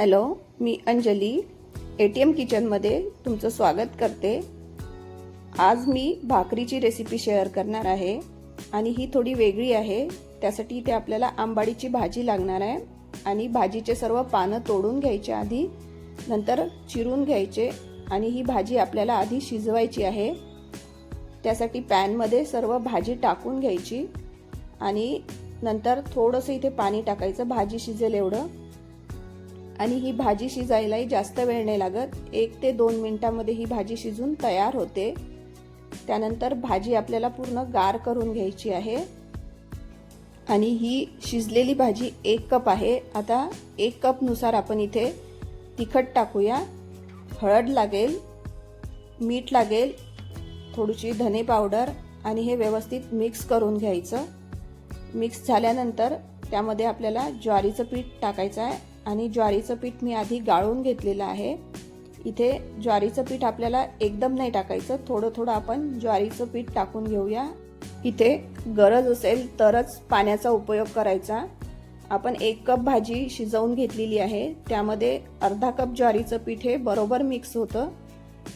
Hello मी Anjali A T M किचनमध्ये तुमचं स्वागत करते. आज मी भाकरीची रेसिपी शेअर करणार आहे आणि ही थोडी वेगळी आहे. त्यासाठी इथे आपल्याला आंबाडीची भाजी लागणार आहे आणि भाजीचे सर्व पानं तोडून घ्यायचे आधी नंतर चिरून घ्यायचे आणि ही भाजी आपल्याला आधी शिजवायची आहे. त्यासाठी पॅनमध्ये सर्व भाजी टाकून घ्यायची आणि नंतर थोडंसं इथे पाणी टाकायचं भाजी शिजेल एवढं. आणि ही भाजी शिजायलाही जास्त वेळ नाही लागत. एक ते दोन मिनटामध्ये ही भाजी शिजून तयार होते. त्यानंतर भाजी आपल्याला पूर्ण गार करून घ्यायची आहे. आणि ही शिजलेली भाजी एक कप आहे. आता एक कपनुसार आपण इथे तिखट टाकूया. हळद लागेल मीठ लागेल थोडीशी धने पावडर आणि हे व्यवस्थित मिक्स करून घ्यायचं. मिक्स झाल्यानंतर त्यामध्ये आपल्याला ज्वारीचं पीठ टाकायचं आहे. आणि ज्वारीचं पीठ मी आधी गाळून घेतलेलं आहे. इथे ज्वारीचं पीठ आपल्याला एकदम नाही टाकायचं. थोडं थोडं आपण ज्वारीचं पीठ टाकून घेऊया. इथे गरज असेल तरच पाण्याचा उपयोग करायचा. आपण एक कप भाजी शिजवून घेतलेली आहे. त्यामध्ये अर्धा कप ज्वारीचं पीठ हे बरोबर मिक्स होतं.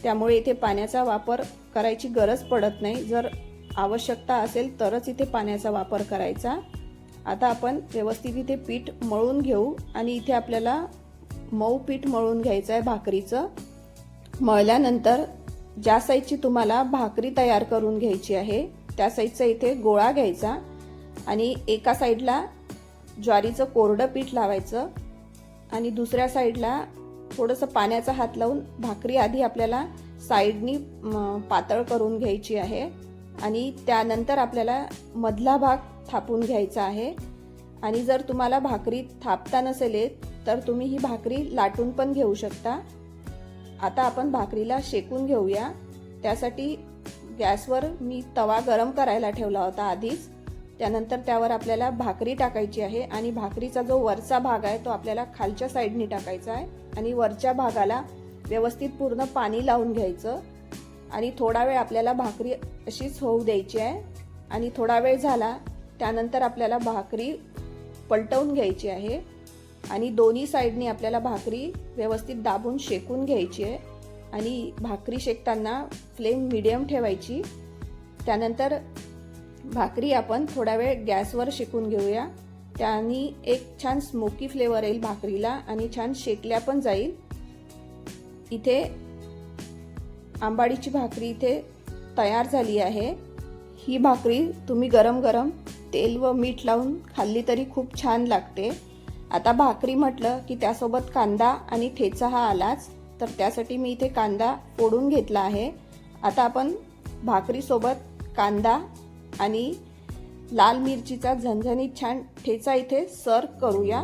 त्यामुळे इथे पाण्याचा वापर करायची गरज पडत नाही. जर आवश्यकता असेल तरच इथे पाण्याचा वापर करायचा. आता आपण व्यवस्थित इथे पीठ मळून घेऊ आणि इथे आपल्याला मऊ पीठ मळून घ्यायचं आहे भाकरीचं. मळल्यानंतर ज्या साईजची तुम्हाला भाकरी तयार करून घ्यायची आहे त्या साईजचा इथे गोळा घ्यायचा आणि एका साईडला ज्वारीचं कोरडं पीठ लावायचं आणि दुसऱ्या साईडला थोडंसं पाण्याचा हात लावून भाकरी आधी आपल्याला साईडनी पातळ करून घ्यायची आहे आणि त्यानंतर आपल्याला मधला भाग थापून घ्यायचा आहे. आणि जर तुम्हाला भाकरी थापता नसेल येत तर तुम्ही ही भाकरी लाटून पण घेऊ शकता. आता आपण भाकरीला शेकून घेऊया. त्यासाठी गॅसवर मी तवा गरम करायला ठेवला होता आधीच. त्यानंतर त्यावर आपल्याला भाकरी टाकायची आहे आणि भाकरीचा जो वरचा भाग आहे तो आपल्याला खालच्या साईडनी टाकायचा आहे. आणि वरच्या भागाला व्यवस्थित पूर्ण पाणी लावून घ्यायचं. आणि थोडा वेळ आपल्याला भाकरी अशीच होऊ द्यायची आहे. आणि थोडा वेळ झाला त्यानंतर आपल्याला भाकरी पलटवून घ्यायची आहे आणि दोन्ही साईडनी आपल्याला भाकरी व्यवस्थित दाबून शेकून घ्यायची आहे. आणि भाकरी शेकताना फ्लेम मिडियम ठेवायची. त्यानंतर भाकरी आपण थोडा वेळ गॅसवर शेकून घेऊया. त्यानी एक छान स्मोकी फ्लेवर येईल भाकरीला आणि छान शेकल्या पण जाईल. इथे आंबाडीची भाकरी इथे तयार झाली आहे. ही भाकरी तुम्ही गरम गरम तेल व मीठ लावून खाल्ली तरी खूप छान लागते. आता भाकरी म्हटलं की त्यासोबत कांदा आणि ठेचा हा आलाच. तर त्यासाठी मी इथे कांदा फोडून घेतला आहे. आता आपण भाकरीसोबत कांदा आणि लाल मिरचीचा झणझणीत छान ठेचा इथे सर्व करूया.